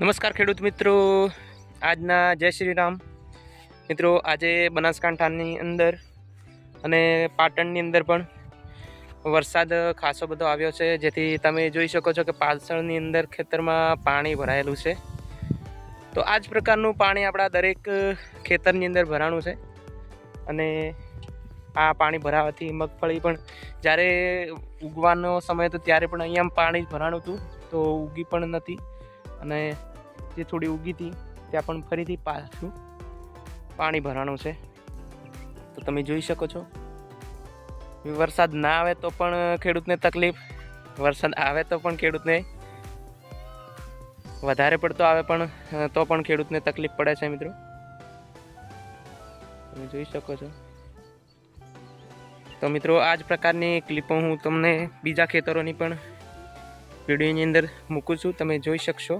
નમસ્કાર ખેડૂત મિત્રો. આજના જય શ્રી રામ. મિત્રો, આજે બનાસકાંઠાની અંદર અને પાટણની અંદર પણ વરસાદ ખાસો બધો આવ્યો છે. જેથી તમે જોઈ શકો છો કે પાલસણની અંદર ખેતરમાં પાણી ભરાયેલું છે. તો આ જ પ્રકારનું પાણી આપણા દરેક ખેતરની અંદર ભરાણું છે. અને આ પાણી ભરાવાથી મગફળી પણ જ્યારે ઉગવાનો સમય હતો ત્યારે પણ અહીંયા પાણી ભરાણું હતું. તો ઉગી પણ નથી. અને જે થોડી ઉગી હતી, ત્યાં પણ ફરીથી પાછું પાણી ભરાણું છે. તો તમે જોઈ શકો છો. વરસાદ ના આવે તો પણ ખેડૂતને તકલીફ, વરસાદ આવે તો પણ ખેડૂતને વધારે પડતો આવે પણ, તો પણ ખેડૂતને તકલીફ પડે છે મિત્રો. તમે જોઈ શકો છો. તો મિત્રો, આ જ પ્રકારની ક્લિપો હું તમને બીજા ખેતરોની પણ વિડીયોની અંદર મૂકું છું, તમે જોઈ શકશો.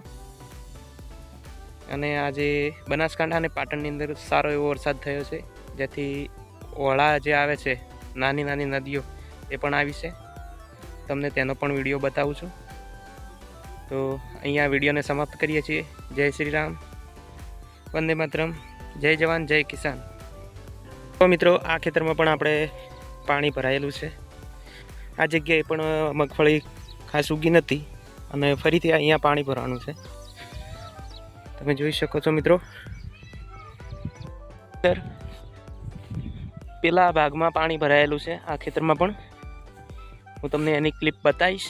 અને આજે બનાસકાંઠા અને પાટણની અંદર સારો એવો વરસાદ થયો છે, જેથી ઓળા જે આવે છે, નાની નાની નદીઓ, એ પણ આવી છે. તમને તેનો પણ વીડિયો બતાવું છું. તો અહીંયા વિડીયોને સમાપ્ત કરીએ છીએ. જય શ્રી રામ. વંદે માતરમ. જય જવાન, જય કિસાન. તો મિત્રો, આ ખેતરમાં પણ આપણે પાણી ભરાયેલું છે. આ જગ્યાએ પણ મગફળી ખાસ ઉગી નથી અને ફરીથી અહીંયા પાણી ભરવાનું છે. તમે જોઈ શકો છો મિત્રો. પેલા ભાગમાં પાણી ભરાયેલું છે. આ ખેતરમાં પણ હું તમને એની ક્લિપ બતાવીશ.